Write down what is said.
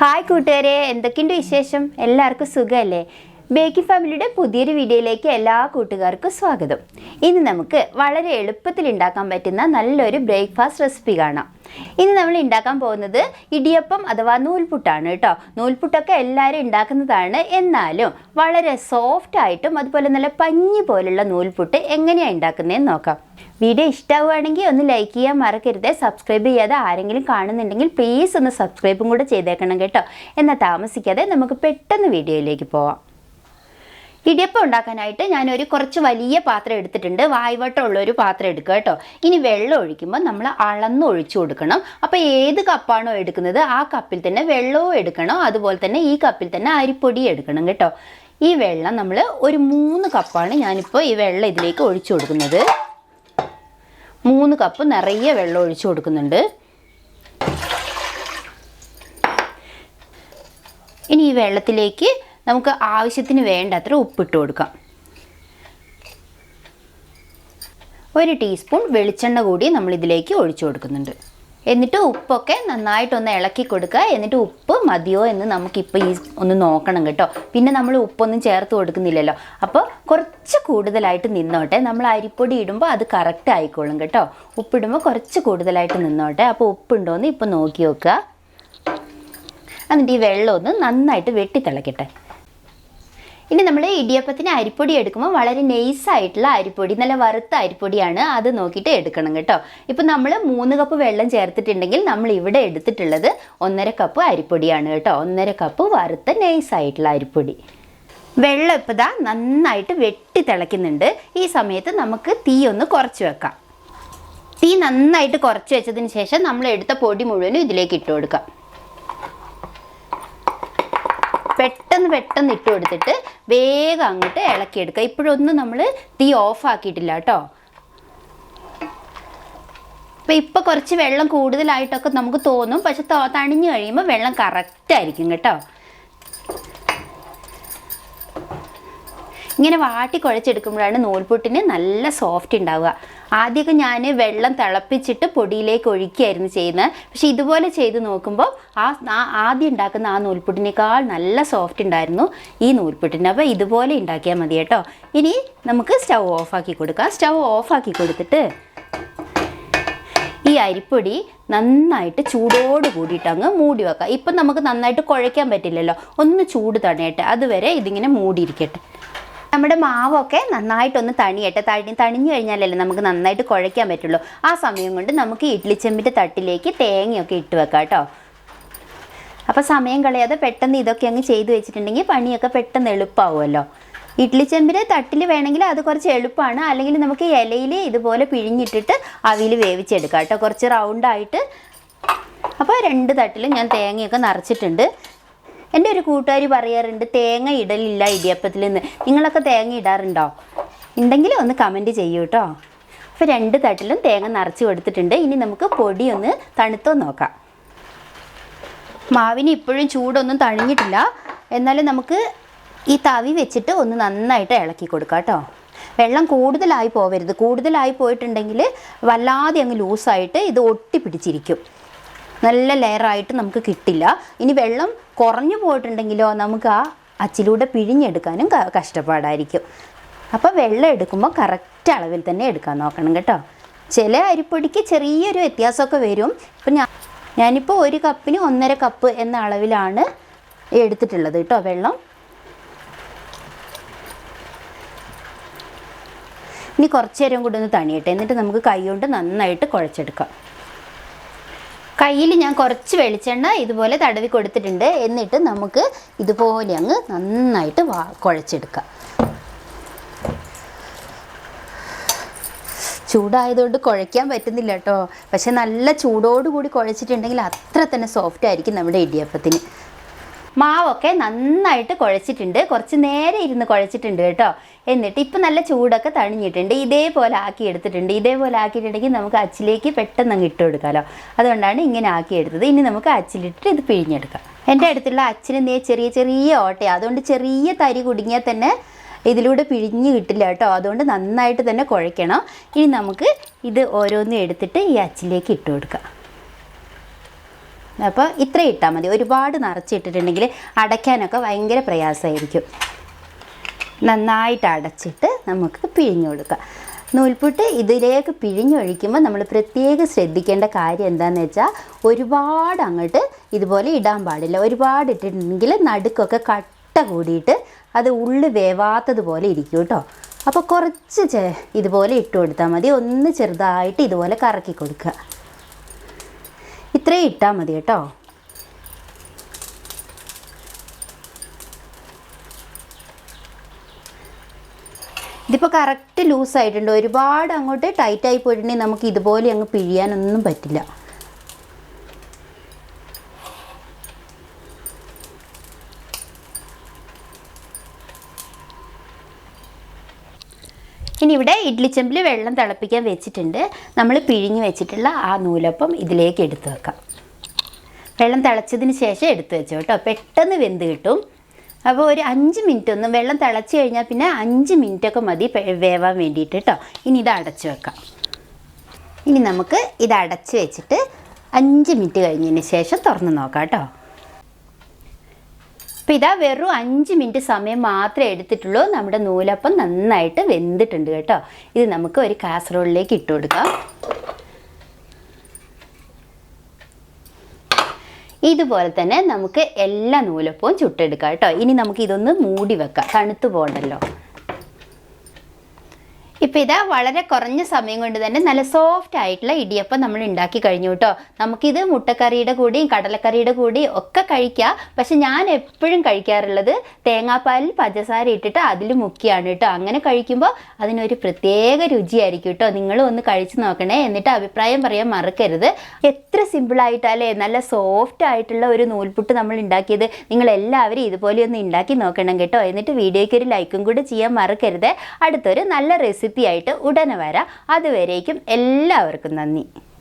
Hi കൂട്ടുകാരെ. എന്തൊക്കെയുണ്ട് വിശേഷം? എല്ലാവർക്കും സുഖമല്ലേ? ബേക്കിംഗ് ഫാമിലിയുടെ പുതിയൊരു വീഡിയോയിലേക്ക് എല്ലാ കൂട്ടുകാർക്കും സ്വാഗതം. ഇന്ന് നമുക്ക് വളരെ എളുപ്പത്തിൽ ഉണ്ടാക്കാൻ പറ്റുന്ന നല്ലൊരു ബ്രേക്ക്ഫാസ്റ്റ് റെസിപ്പി കാണാം. ഇന്ന് നമ്മൾ ഉണ്ടാക്കാൻ പോകുന്നത് ഇടിയപ്പം അഥവാ നൂൽപുട്ടാണ് കേട്ടോ. നൂൽപുട്ടൊക്കെ എല്ലാവരും ഉണ്ടാക്കുന്നതാണ് എന്നാലും വളരെ സോഫ്റ്റ് ആയിട്ടും അതുപോലെ നല്ല പഞ്ഞി പോലുള്ള നൂൽപുട്ട് എങ്ങനെയാണ് ഉണ്ടാക്കുന്നതെന്ന് നോക്കാം. വീഡിയോ ഇഷ്ടമാവുകയാണെങ്കിൽ ഒന്ന് ലൈക്ക് ചെയ്യാൻ മറക്കരുത്. സബ്സ്ക്രൈബ് ചെയ്യാതെ ആരെങ്കിലും കാണുന്നുണ്ടെങ്കിൽ പ്ലീസ് ഒന്ന് സബ്സ്ക്രൈബും കൂടെ ചെയ്തേക്കണം കേട്ടോ. എന്നാൽ താമസിക്കാതെ നമുക്ക് പെട്ടെന്ന് വീഡിയോയിലേക്ക് പോവാം. ഇടിയപ്പം ഉണ്ടാക്കാനായിട്ട് ഞാനൊരു കുറച്ച് വലിയ പാത്രം എടുത്തിട്ടുണ്ട്. വായ്വട്ടമുള്ള ഒരു പാത്രം എടുക്കുക കേട്ടോ. ഇനി വെള്ളം ഒഴിക്കുമ്പോൾ നമ്മൾ അളന്ന് ഒഴിച്ചു കൊടുക്കണം. അപ്പോൾ ഏത് കപ്പാണോ എടുക്കുന്നത് ആ കപ്പിൽ തന്നെ വെള്ളവും എടുക്കണം. അതുപോലെ തന്നെ ഈ കപ്പിൽ തന്നെ അരിപ്പൊടി എടുക്കണം കേട്ടോ. ഈ വെള്ളം നമ്മൾ ഒരു മൂന്ന് കപ്പാണ് ഞാനിപ്പോൾ ഈ വെള്ളം ഇതിലേക്ക് ഒഴിച്ചു കൊടുക്കുന്നത്. മൂന്ന് കപ്പ് നിറയെ വെള്ളം ഒഴിച്ചു കൊടുക്കുന്നുണ്ട്. ഇനി ഈ വെള്ളത്തിലേക്ക് നമുക്ക് ആവശ്യത്തിന് വേണ്ടത്ര ഉപ്പിട്ട് കൊടുക്കാം. ഒരു ടീസ്പൂൺ വെളിച്ചെണ്ണ കൂടി നമ്മൾ ഇതിലേക്ക് ഒഴിച്ചു കൊടുക്കുന്നുണ്ട്. എന്നിട്ട് ഉപ്പൊക്കെ നന്നായിട്ടൊന്ന് ഇളക്കി കൊടുക്കുക. എന്നിട്ട് ഉപ്പ് മതിയോ എന്ന് നമുക്കിപ്പോൾ ഈ ഒന്ന് നോക്കണം കേട്ടോ. പിന്നെ നമ്മൾ ഉപ്പൊന്നും ചേർത്ത് കൊടുക്കുന്നില്ലല്ലോ. അപ്പോൾ കുറച്ച് കൂടുതലായിട്ട് നിന്നോട്ടെ. നമ്മൾ അരിപ്പൊടി ഇടുമ്പോൾ അത് കറക്റ്റ് ആയിക്കോളും കേട്ടോ. ഉപ്പിടുമ്പോൾ കുറച്ച് കൂടുതലായിട്ട് നിന്നോട്ടെ. അപ്പോൾ ഉപ്പുണ്ടോയെന്ന് ഇപ്പോൾ നോക്കി നോക്കുക. എന്നിട്ട് ഈ വെള്ളം ഒന്ന് നന്നായിട്ട് വെട്ടി തിളക്കട്ടെ ഇനി നമ്മൾ ഇടിയപ്പത്തിന് അരിപ്പൊടി എടുക്കുമ്പോൾ വളരെ നൈസായിട്ടുള്ള അരിപ്പൊടി നല്ല വറുത്ത അരിപ്പൊടിയാണ് അത് നോക്കിയിട്ട് എടുക്കണം കേട്ടോ. ഇപ്പം നമ്മൾ മൂന്ന് കപ്പ് വെള്ളം ചേർത്തിട്ടുണ്ടെങ്കിൽ നമ്മൾ ഇവിടെ എടുത്തിട്ടുള്ളത് ഒന്നര കപ്പ് അരിപ്പൊടിയാണ് കേട്ടോ. ഒന്നര കപ്പ് വറുത്ത നൈസായിട്ടുള്ള അരിപ്പൊടി. വെള്ളം ഇപ്പോൾ ദാ നന്നായിട്ട് വെട്ടി തിളയ്ക്കുന്നുണ്ട്. ഈ സമയത്ത് നമുക്ക് തീ ഒന്ന് കുറച്ച് വെക്കാം. തീ നന്നായിട്ട് കുറച്ച് വെച്ചതിന് ശേഷം നമ്മൾ എടുത്ത പൊടി മുഴുവനും ഇതിലേക്ക് ഇട്ട് കൊടുക്കാം. പെട്ടെന്ന് പെട്ടെന്ന് ഇട്ട് കൊടുത്തിട്ട് വേഗം അങ്ങോട്ട് ഇളക്കിയെടുക്കുക. ഇപ്പോഴൊന്നും നമ്മൾ തീ ഓഫ് ആക്കിയിട്ടില്ല കേട്ടോ. അപ്പം ഇപ്പോൾ കുറച്ച് വെള്ളം കൂടുതലായിട്ടൊക്കെ നമുക്ക് തോന്നും. പക്ഷെ തണിഞ്ഞു കഴിയുമ്പോൾ വെള്ളം കറക്റ്റ് ആയിരിക്കും കേട്ടോ. ഇങ്ങനെ വാട്ടി കുഴച്ചെടുക്കുമ്പോഴാണ് നൂൽപുട്ടിന് നല്ല സോഫ്റ്റ് ഉണ്ടാവുക. ആദ്യമൊക്കെ ഞാൻ വെള്ളം തിളപ്പിച്ചിട്ട് പൊടിയിലേക്ക് ഒഴിക്കുകയായിരുന്നു ചെയ്യുന്നത്. പക്ഷേ ഇതുപോലെ ചെയ്ത് നോക്കുമ്പോൾ ആ ആദ്യം ഉണ്ടാക്കുന്ന ആ നൂൽപുട്ടിനേക്കാൾ നല്ല സോഫ്റ്റ് ഉണ്ടായിരുന്നു ഈ നൂൽപുട്ടിന്. അപ്പോൾ ഇതുപോലെ ഉണ്ടാക്കിയാൽ മതി കേട്ടോ. ഇനി നമുക്ക് സ്റ്റൗ ഓഫാക്കി കൊടുക്കാം. സ്റ്റൗ ഓഫാക്കി കൊടുത്തിട്ട് ഈ അരിപ്പൊടി നന്നായിട്ട് ചൂടോട് കൂടിയിട്ട് അങ്ങ് മൂടി വെക്കാം. ഇപ്പം നമുക്ക് നന്നായിട്ട് കുഴയ്ക്കാൻ പറ്റില്ലല്ലോ. ഒന്ന് ചൂട് തടയട്ടെ. അതുവരെ ഇതിങ്ങനെ മൂടിയിരിക്കട്ടെ. നമ്മുടെ മാവൊക്കെ നന്നായിട്ടൊന്ന് തണിയട്ടെ. തണി തണിഞ്ഞു കഴിഞ്ഞാലല്ലേ നമുക്ക് നന്നായിട്ട് കുഴയ്ക്കാൻ പറ്റുള്ളൂ. ആ സമയം കൊണ്ട് നമുക്ക് ഇഡ്ലിച്ചെമ്പിന്റെ തട്ടിലേക്ക് തേങ്ങയൊക്കെ ഇട്ട് വെക്കാം കേട്ടോ. അപ്പോൾ സമയം കളയാതെ പെട്ടെന്ന് ഇതൊക്കെ അങ്ങ് ചെയ്തു വെച്ചിട്ടുണ്ടെങ്കിൽ പണിയൊക്കെ പെട്ടെന്ന് എളുപ്പമാവുമല്ലോ ഇഡ്ലിച്ചെമ്പിന്റെ തട്ടിൽ വേണമെങ്കിൽ അത് കുറച്ച് എളുപ്പമാണ് അല്ലെങ്കിൽ നമുക്ക് ഇലയിൽ ഇതുപോലെ പിഴിഞ്ഞിട്ടിട്ട് അവിയിൽ വേവിച്ചെടുക്കാം കേട്ടോ. കുറച്ച് റൗണ്ടായിട്ട് അപ്പോൾ രണ്ട് തട്ടിലും ഞാൻ തേങ്ങയൊക്കെ നിറച്ചിട്ടുണ്ട്. എന്റെ ഒരു കൂട്ടുകാരി പറയാറുണ്ട് തേങ്ങ ഇടലില്ല ഇടിയപ്പത്തിൽ നിന്ന് നിങ്ങളൊക്കെ തേങ്ങ ഇടാറുണ്ടോ? ഉണ്ടെങ്കിൽ ഒന്ന് കമന്റ് ചെയ്യൂ കേട്ടോ അപ്പോൾ രണ്ട് തട്ടിലും തേങ്ങ നിറച്ച് കൊടുത്തിട്ടുണ്ട്. ഇനി നമുക്ക് പൊടി ഒന്ന് തണുത്തോ നോക്കാം. മാവിന് ഇപ്പോഴും ചൂടൊന്നും തണിഞ്ഞിട്ടില്ല. എന്നാലും നമുക്ക് ഈ തവി വെച്ചിട്ട് ഒന്ന് നന്നായിട്ട് ഇളക്കി കൊടുക്കാം കേട്ടോ വെള്ളം കൂടുതലായി പോവരുത്. കൂടുതലായി പോയിട്ടുണ്ടെങ്കിൽ വല്ലാതെ അങ്ങ് ലൂസായിട്ട് ഇത് ഒട്ടി പിടിച്ചിരിക്കും നല്ല ലെയറായിട്ട് നമുക്ക് കിട്ടില്ല. ഇനി വെള്ളം കുറഞ്ഞു പോയിട്ടുണ്ടെങ്കിലോ നമുക്ക് ആ അച്ചിലൂടെ പിഴിഞ്ഞെടുക്കാനും കഷ്ടപ്പാടായിരിക്കും. അപ്പോൾ വെള്ളം എടുക്കുമ്പോൾ കറക്റ്റ് അളവിൽ തന്നെ എടുക്കാൻ നോക്കണം കേട്ടോ. ചില അരിപ്പൊടിക്ക് ചെറിയൊരു വ്യത്യാസമൊക്കെ വരും. ഇപ്പം ഞാൻ ഞാനിപ്പോൾ ഒരു കപ്പിന് ഒന്നര കപ്പ് എന്ന അളവിലാണ് എടുത്തിട്ടുള്ളത് കേട്ടോ വെള്ളം. ഇനി കുറച്ച് നേരം കൂടി ഒന്ന് തണിയട്ടെ. എന്നിട്ട് നമുക്ക് കൈ കൊണ്ട് നന്നായിട്ട് കുഴച്ചെടുക്കാം. കയ്യിൽ ഞാൻ കുറച്ച് വെളിച്ചെണ്ണ ഇതുപോലെ തടവി കൊടുത്തിട്ടുണ്ട്. എന്നിട്ട് നമുക്ക് ഇതുപോലെ അങ്ങ് നന്നായിട്ട് വാ കുഴച്ചെടുക്കാം. ചൂടായതുകൊണ്ട് കുഴയ്ക്കാൻ പറ്റുന്നില്ല കേട്ടോ. പക്ഷെ നല്ല ചൂടോടുകൂടി കുഴച്ചിട്ടുണ്ടെങ്കിൽ അത്ര തന്നെ സോഫ്റ്റ് ആയിരിക്കും നമ്മുടെ ഇടിയപ്പത്തിന്. മാവൊക്കെ നന്നായിട്ട് കുഴച്ചിട്ടുണ്ട്. കുറച്ച് നേരെ ഇരുന്ന് കുഴച്ചിട്ടുണ്ട് കേട്ടോ. എന്നിട്ട് ഇപ്പം നല്ല ചൂടൊക്കെ തണിഞ്ഞിട്ടുണ്ട്. ഇതേപോലെ ആക്കി എടുത്തിട്ടുണ്ട്. ഇതേപോലെ ആക്കിയിട്ടുണ്ടെങ്കിൽ നമുക്ക് അച്ചിലേക്ക് പെട്ടെന്ന് അങ്ങ് ഇട്ട് കൊടുക്കാമല്ലോ അതുകൊണ്ടാണ് ഇങ്ങനെ ആക്കി എടുത്തത്. ഇനി നമുക്ക് അച്ചിലിട്ട് ഇത് പിഴിഞ്ഞെടുക്കാം. എന്റെ അടുത്തുള്ള അച്ഛനെന്തേ നേ ചെറിയ ചെറിയ ഓട്ടയാണ് അതുകൊണ്ട് ചെറിയ തരി കുടുങ്ങിയാൽ തന്നെ ഇതിലൂടെ പിഴിഞ്ഞ് കിട്ടില്ല കേട്ടോ. അതുകൊണ്ട് നന്നായിട്ട് തന്നെ കുഴയ്ക്കണം. ഇനി നമുക്ക് ഇത് ഓരോന്നും എടുത്തിട്ട് ഈ അച്ചിലേക്ക് ഇട്ട് കൊടുക്കാം. അപ്പോൾ ഇത്ര ഇട്ടാൽ മതി. ഒരുപാട് നിറച്ചിട്ടിട്ടുണ്ടെങ്കിൽ അടയ്ക്കാനൊക്കെ ഭയങ്കര പ്രയാസമായിരിക്കും. നന്നായിട്ട് അടച്ചിട്ട് നമുക്ക് പിഴിഞ്ഞു കൊടുക്കാം. നൂൽപുട്ട് ഇതിലേക്ക് പിഴിഞ്ഞൊഴിക്കുമ്പോൾ നമ്മൾ പ്രത്യേകം ശ്രദ്ധിക്കേണ്ട കാര്യം എന്താണെന്ന് വെച്ചാൽ ഒരുപാട് അങ്ങോട്ട് ഇതുപോലെ ഇടാൻ പാടില്ല. ഒരുപാട് ഇട്ടിട്ടുണ്ടെങ്കിൽ നടുക്കൊക്കെ കട്ട കൂടിയിട്ട് അത് ഉള്ളു വേവാത്തതുപോലെ ഇരിക്കും കേട്ടോ. അപ്പോൾ കുറച്ച് ഇതുപോലെ ഇട്ട് കൊടുത്താൽ മതി. ഒന്ന് ചെറുതായിട്ട് ഇതുപോലെ കറക്കി കൊടുക്കുക. ഇത്രയും ഇട്ടാൽ മതി കേട്ടോ. ഇതിപ്പോൾ കറക്റ്റ് ലൂസായിട്ടുണ്ട് ഒരുപാട് അങ്ങോട്ട് ടൈറ്റായി പോയിട്ടുണ്ടെങ്കിൽ നമുക്ക് ഇതുപോലെ അങ്ങ് പിഴിയാനൊന്നും പറ്റില്ല. ഇനി ഇവിടെ ഇഡ്ലി ചെമ്പിൽ വെള്ളം തിളപ്പിക്കാൻ വെച്ചിട്ടുണ്ട്. നമ്മൾ പിഴിഞ്ഞ് വെച്ചിട്ടുള്ള ആ നൂലപ്പം ഇതിലേക്ക് എടുത്തു വെക്കാം. വെള്ളം തിളച്ചതിന് ശേഷം എടുത്തു വെച്ചോ കേട്ടോ. പെട്ടെന്ന് വെന്ത് കിട്ടും. അപ്പോൾ ഒരു അഞ്ച് മിനിറ്റ് ഒന്നും വെള്ളം തിളച്ച് കഴിഞ്ഞാൽ പിന്നെ അഞ്ച് മിനിറ്റൊക്കെ മതി വേവാൻ വേണ്ടിയിട്ട് കേട്ടോ. ഇനി ഇത് അടച്ചു വെക്കാം. ഇനി നമുക്ക് ഇത് അടച്ച് വെച്ചിട്ട് അഞ്ച് മിനിറ്റ് കഴിഞ്ഞതിന് ശേഷം തുറന്ന് നോക്കാം കേട്ടോ. അപ്പോൾ ഇതാ വെറും അഞ്ച് മിനിറ്റ് സമയം മാത്രമേ എടുത്തിട്ടുള്ളൂ. നമ്മുടെ നൂലപ്പം നന്നായിട്ട് വെന്തിട്ടുണ്ട് കേട്ടോ. ഇത് നമുക്ക് ഒരു കാസറോളിലേക്ക് ഇട്ട് കൊടുക്കാം. ഇതുപോലെ തന്നെ നമുക്ക് എല്ലാ നൂലപ്പവും ചുട്ടെടുക്കാം കേട്ടോ. ഇനി നമുക്ക് ഇതൊന്ന് മൂടി വെക്കാം. തണുത്തു പോകണ്ടല്ലോ. ഇപ്പം ഇതാ വളരെ കുറഞ്ഞ സമയം കൊണ്ട് തന്നെ നല്ല സോഫ്റ്റ് ആയിട്ടുള്ള ഇടിയപ്പം നമ്മൾ ഉണ്ടാക്കി കഴിഞ്ഞു കേട്ടോ നമുക്കിത് മുട്ടക്കറിയുടെ കൂടിയും കടലക്കറിയുടെ കൂടിയും ഒക്കെ കഴിക്കാം. പക്ഷെ ഞാൻ എപ്പോഴും കഴിക്കാറുള്ളത് തേങ്ങാപ്പാലിൽ പഞ്ചസാര ഇട്ടിട്ട് അതിൽ മുക്കിയാണ് കേട്ടോ അങ്ങനെ കഴിക്കുമ്പോൾ അതിനൊരു പ്രത്യേക രുചിയായിരിക്കും കേട്ടോ നിങ്ങളും ഒന്ന് കഴിച്ചു നോക്കണേ. എന്നിട്ട് അഭിപ്രായം പറയാൻ മറക്കരുത്. എത്ര സിമ്പിളായിട്ടല്ലേ നല്ല സോഫ്റ്റ് ആയിട്ടുള്ള ഒരു നൂൽപുട്ട് നമ്മൾ ഉണ്ടാക്കിയത്. നിങ്ങൾ എല്ലാവരും ഇതുപോലെ ഒന്ന് ഉണ്ടാക്കി നോക്കണം കേട്ടോ. എന്നിട്ട് വീഡിയോയ്ക്ക് ഒരു ലൈക്കും കൂടി ചെയ്യാൻ മറക്കരുത്. അടുത്തൊരു നല്ല റെസിപ്പി ആയിട്ട് ഉടനെ വരാം. അതുവരേക്കും എല്ലാവർക്കും നന്ദി.